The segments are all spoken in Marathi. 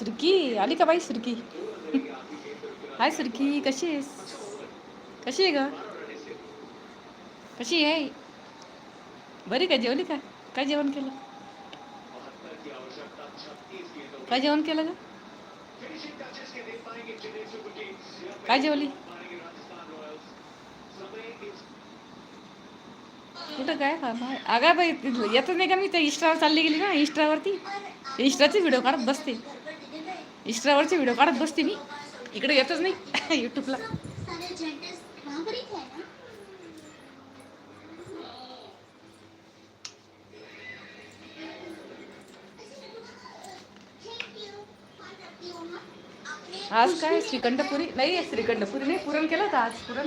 सुरकी. आली का बाई सुरकी? हाय सुरकी कशी आहेस? कशी आहे ग? कशी आहे? बरी का जेवली का? काय जेवण केलं? काय जेवण केलं ग? काय जेवली? कुठं काय? अगा बाई येतच नाही का मी? त्या इस्टावर चालली गेली ना इस्टावरती इस्टाचे व्हिडिओ काढत बसते. इंस्टावरचे व्हिडिओ काढत बसते मी. इकडे येतच नाही. युट्यूबला आज काय? श्रीखंडपुरी? नाही श्रीखंडपुरी नाही पुरण केलं होतं आज. पुरण.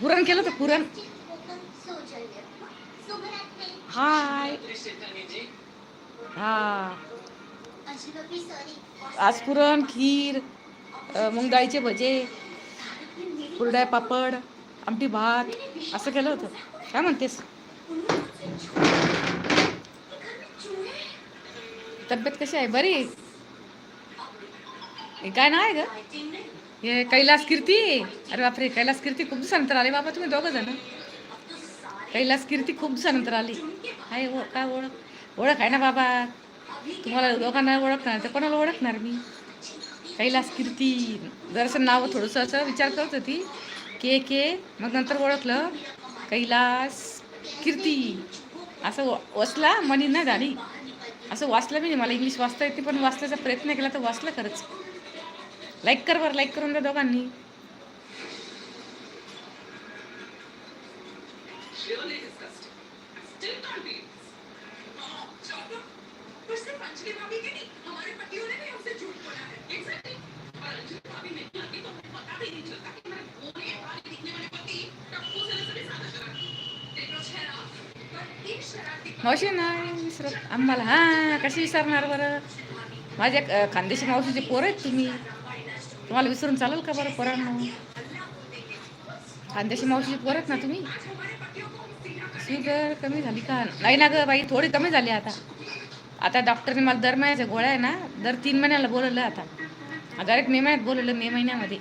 पुरण केलं होतं पुरण. हाय. हा. आजपुरण खीर अ, डाळीचे भजे कुरड्या पापड आमटी भात असं केलं होतं. काय म्हणतेस? तब्येत कशी आहे? बरी? हे काय ना आहे ग? हे कैलास कीर्ती? अरे बापरे कैलास कीर्ती खूप दिवसानंतर आले. बाबा तुम्ही दोघं जण. कैलास कीर्ती खूप दिवसानंतर आली. आहे काय ओळख? ओळख आहे ना बाबा? तुम्हाला दोघांना ओळखणार तर कोणाला ओळखणार मी? कैलास कीर्ती. जरासं नाव थोडंसं असं विचार करत होती. के के मग नंतर ओळखलं. कैलास कीर्ती. असं व- वसला मनी नाही झाली असं वाचलं मी नाही मला इंग्लिश वाचता येते पण वाचल्याचा प्रयत्न केला तर वाचलं खरंच. लाईक कर बरं लाईक करून द्या दोघांनी. मावशी नाही विसरत. आम्हाला हां कशी विसरणार बरं? माझ्या खानदेशी मावशीचे पोरं आहेत तुम्ही. तुम्हाला विसरून चालेल का बरं पोरांना? खानदेशी मावशीचे पोरं आहेत ना तुम्ही? शुगर कमी झाली का? नाही ना गं बाई थोडी कमी झाली आता. आता डॉक्टरने मला दर महिन्याच्या गोळ्या आहे ना दर तीन महिन्याला बोलवलं आता. डायरेक्ट मे महिन्यात बोलवलं मे महिन्यामध्ये.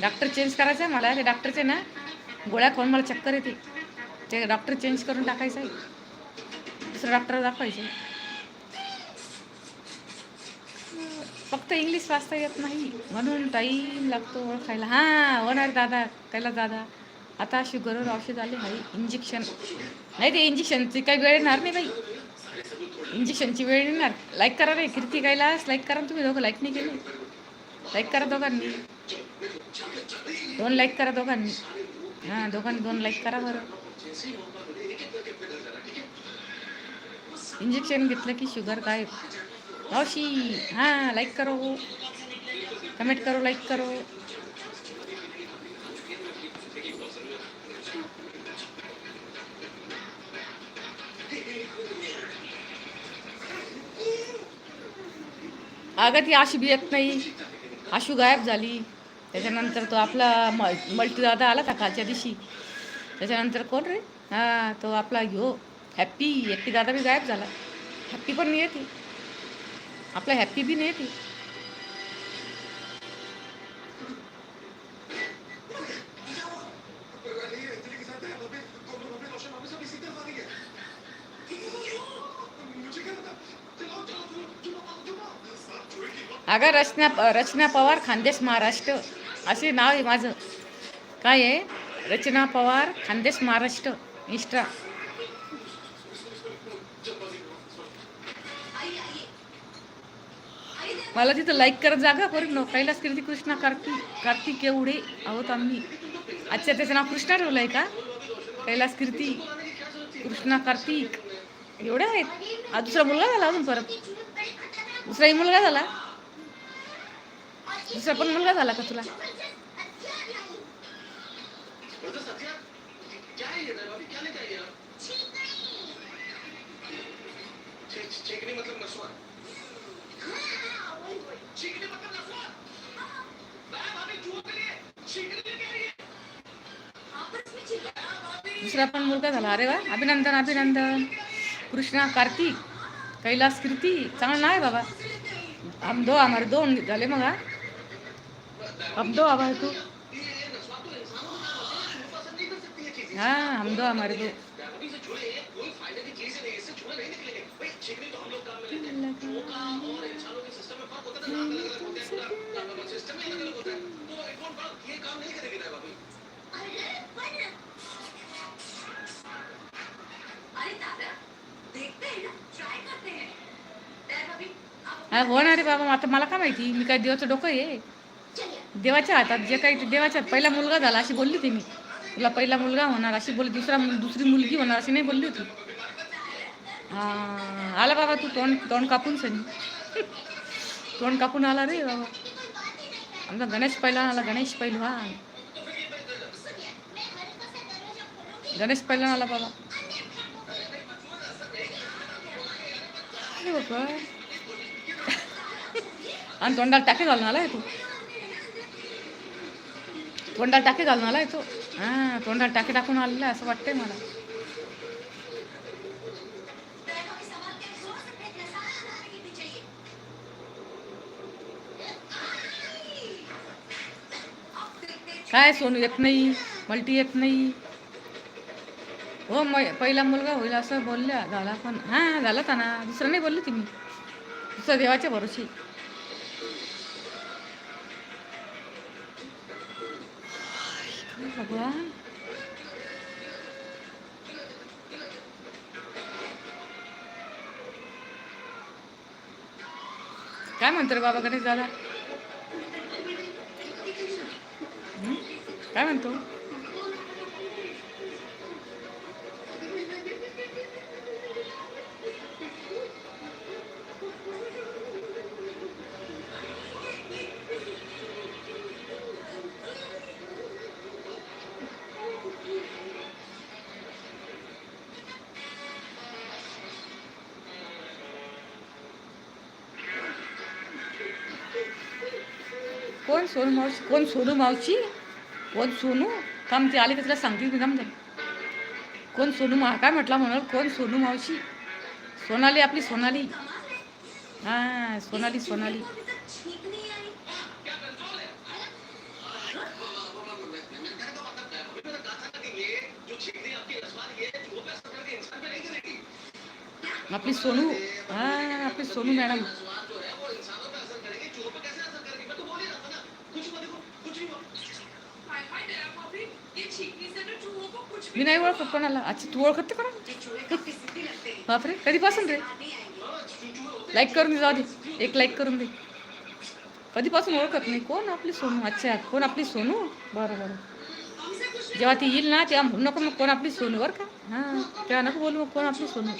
डॉक्टर चेंज करायचं आहे मला. ते डॉक्टरचे ना गोळ्या खाऊन मला चक्कर येते. ते डॉक्टर चेंज करून टाकायचं आहे. दुसरं डॉक्टर दाखवायचे. फक्त इंग्लिश वाचता येत नाही. म्हणून टाईम लागतो ओळखायला. हां होणार दादा कैला दादा. आता शुगरवर औषध आले हाय इंजेक्शन नाही ते इंजेक्शनची काही वेळ येणार नाही बाई. इंजेक्शनची वेळ येणार. लाईक करा रे कीर्ती कैलास लाईक करा ना तुम्ही दोघं लाईक नाही केले. लाईक करा दोघांनी. दोन लाईक करा दोघांनी. हां दोघांनी दोन लाईक करा बरं. इंजेक्शन घेतलं की शुगर काय मावशी हां लाईक करो. कमेंट करो लाईक करो. अगं ती आशी बी येत नाही. आशू गायब झाली. त्याच्यानंतर तो आपला म मल्टी दादा आला का कालच्या दिवशी. त्याच्यानंतर कोण रे? हां तो आपला ह्यो. हॅप्पी हॅप्पी दादा बी गायब झाला. हॅप्पी पण नाही येते आपला हॅप्पी बी नाही येते अगं रचना रचना पवार खानदेश महाराष्ट्र. असे नाव आहे माझं. काय आहे? रचना पवार खानदेश महाराष्ट्र. इंस्टा मला तिथं लाईक करत जागा परत नो कैलास कीर्ती कृष्णा कार्तिक कार्तिक एवढे आहोत आम्ही. अच्छा त्याचं नाव कृष्णा ठेवलं आहे का? कैलास कीर्ती कृष्णा कार्तिक. एवढे आहेत. हा दुसरा मुलगा झाला अजून परत. दुसराही मुलगा झाला? दुसरा पण मुलगा झाला का तुला? दुसरा पण मुलगा झाला. अरे वा अभिनंदन अभिनंदन. कृष्णा कार्तिक कैलास कीर्ती चांगलं नाव आहे बाबा. आम दो हमारे दोन झाले मग हा. हम दो आबा तू हा हम दो हमारे दो. नहीं सिस्टम है ना होते हैं रे बाबा आता मला काय माहिती? मी काय देवाचं डोकं आहे? देवाच्या हातात जे काही देवाच्या हात पहिला मुलगा झाला अशी बोलली होती मी. तुला पहिला मुलगा होणार अशी बोलली. दुसरा दुसरी मुलगी होणार अशी नाही बोलली होती. हा आला बाबा तू तोंड तोंड कापून सनी. तोंड कापून आला रे बाबा. आमचा गणेश पहिला आला गणेश पहिलवान गणेश पहिला आला बाबा. बाबा. आणि तोंडाला टाके घालून आलाय तू. तोंडाला टाके घालून आलाय तो. हा तोंडाला टाके टाकून आलेला असं वाटतंय मला. काय सोनू येत नाही मल्टी येत नाही. हो म पहिला मुलगा होईल असं बोलल्या झाला पण हां झाला का ना दुसरं नाही बोलली तुम्ही दुसरं देवाच्या भरोशी. भगवान. काय म्हणतो रे बाबा गणेश दादा काय म्हणतो? कोण सोनू मावशी? कोण सोनू मावशी? कोण सोनू? थांब ते आले तर तिला सांगते मी थांब कोण सोनू मा काय म्हटला म्हणाल? कोण सोनू मावशी? सोनाली आपली सोनाली. हां सोनाली सोनाली. आपली सोनू छींक आपली सोनू मॅडम. मी नाही ओळखत कोणाला? अच्छा तू ओळखत कोणा बापरे कधीपासून रे? लाईक करून दे जाऊ दे. एक लाईक करून दे. कधीपासून ओळखत नाही? कोण आपली सोनू? अच्छा कोण आपली सोनू? बरं बरं. जेव्हा ती येईल ना तेव्हा म्हणू नको मग कोण आपली सोनू बरं का? हां तेव्हा नको बोलू मग कोण आपली सोनू.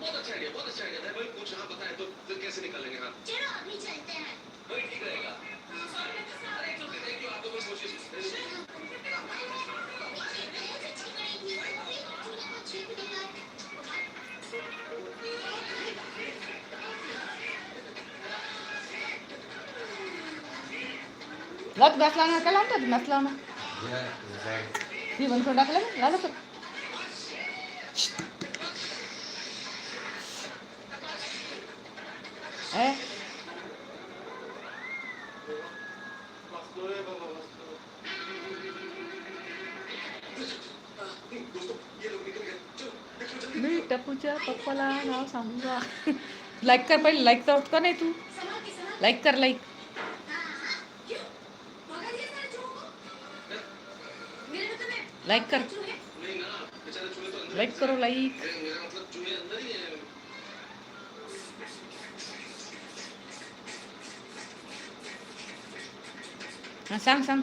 बहुत अच्छा आइडिया बहुत अच्छा आइडिया भाई कुछ हाँ बताए तो फिर कैसे निकालेंगे हाँ चलो अभी चलते हैं। वही ठीक रहेगा अरे एक चलते थैंक तो बस कोशिश लात घास लावणार? लावतात घास लावणार टाकलं ना? ए मी टपूच्या पप्पाला नाव सांगून जा. लाईक कर पहिले लाईक तर का नाही तू? लाईक कर लाईक लाईक कर. लाईक करो लाईक हां सांग सांग.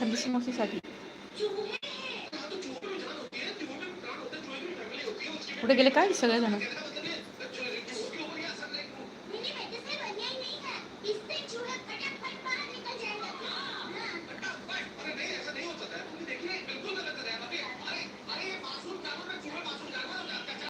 पडून एक कुठे गेले काय सगळेजण?